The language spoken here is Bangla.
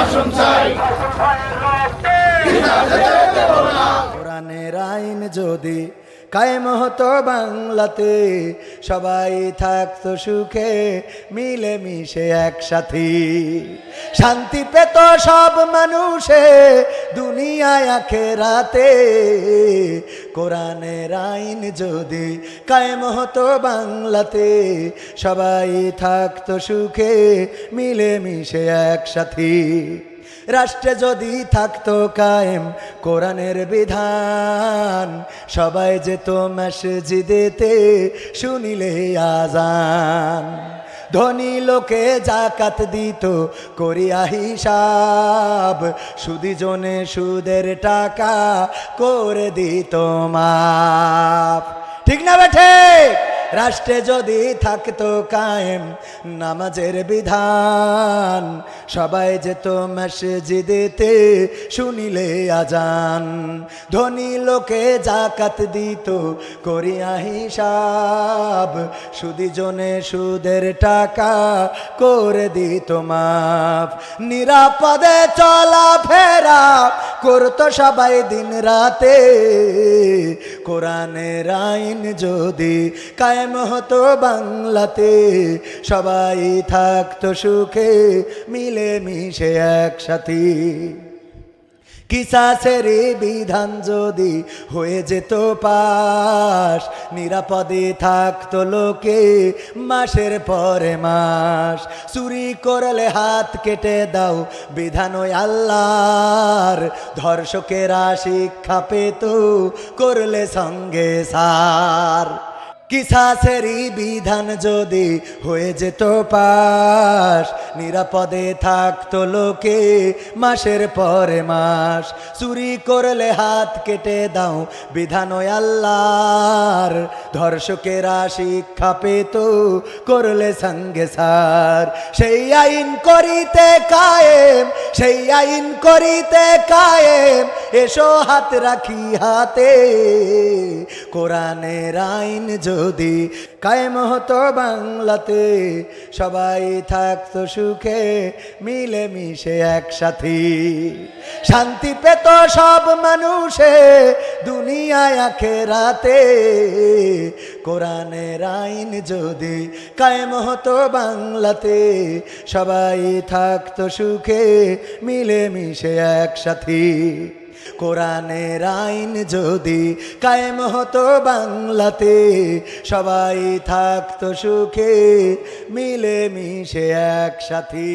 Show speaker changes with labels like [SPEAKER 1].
[SPEAKER 1] শাসন চাই।
[SPEAKER 2] কোরআনের আইন যদি কায়েম হতো বাংলাতে, সবাই থাকতো সুখে, মিলে মিশে একসাথে। শান্তি পেত সব মানুষে দুনিয়ায় আখেরাতে। কোরআনের আইন যদি কায়েম হতো বাংলাতে, সবাই থাকতো সুখে মিলে মিশে একসাথে। রাষ্ট্রে যদি থাকতো কায়েম কোরআনের বিধান, সবাই যেত মসজিদেতে শুনিলে আজান ধনী লোকে জাকাত দিত, করিয়া হিসাব। সুদি জনে সুদের টাকা করে দিত মাপ। ঠিক না বেঠে রাষ্ট্রে যদি থাকতো কায়েম, নামাজের বিধান, সবাই যেত মসজিদেতে শুনিলে আজান। ধনী লোকে জাকাত দিত, করিয়া হিসাব সুদি জনে সুদের টাকা করে দিত মাপ নিরাপদে চলা ফেরা করতো সবাই দিন রাতে। কোরআনের আইন যদি কায়েম হতো বাংলাতে, সবাই থাকতো সুখে মিলে মিশে একসাথে। কিসাসের বিধান যদি হয়ে যেত পাশ, নিরাপদে থাকতো লোকে মাসের পরে মাস। চুরি করলে হাত কেটে দাও বিধান আল্লাহর। ধর্ষকেরা শিক্ষা পেত, করলে সঙ্গে সার। কিসাসেরই বিধান যদি হয়ে যেত পাশ, নিরাপদে থাকতো লোকে মাসের পরে মাস। চুরি করলে হাত কেটে দাও বিধান আল্লাহর। ধর্ষকেরা শিক্ষা পেত, করলে সঙ্গে সার। সেই আইন করিতে কায়েম, সেই আইন করিতে কায়েম। এসো হাত রাখি হাতে। কোরআনের আইন যদি কায়েম হতো বাংলাতে, সবাই থাকতো সুখে মিলে মিশে একসাথে। শান্তি পেত সব মানুষে, দুনিয়ায় আখেরাতে। কোরআনের আইন যদি কায়েম হতো বাংলাতে, সবাই থাকতো সুখে মিলে মিশে একসাথে। কোরআনের আইন যদি কায়েম হতো বাংলাতে, সবাই থাকতো সুখে মিলে মিশে একসাথে।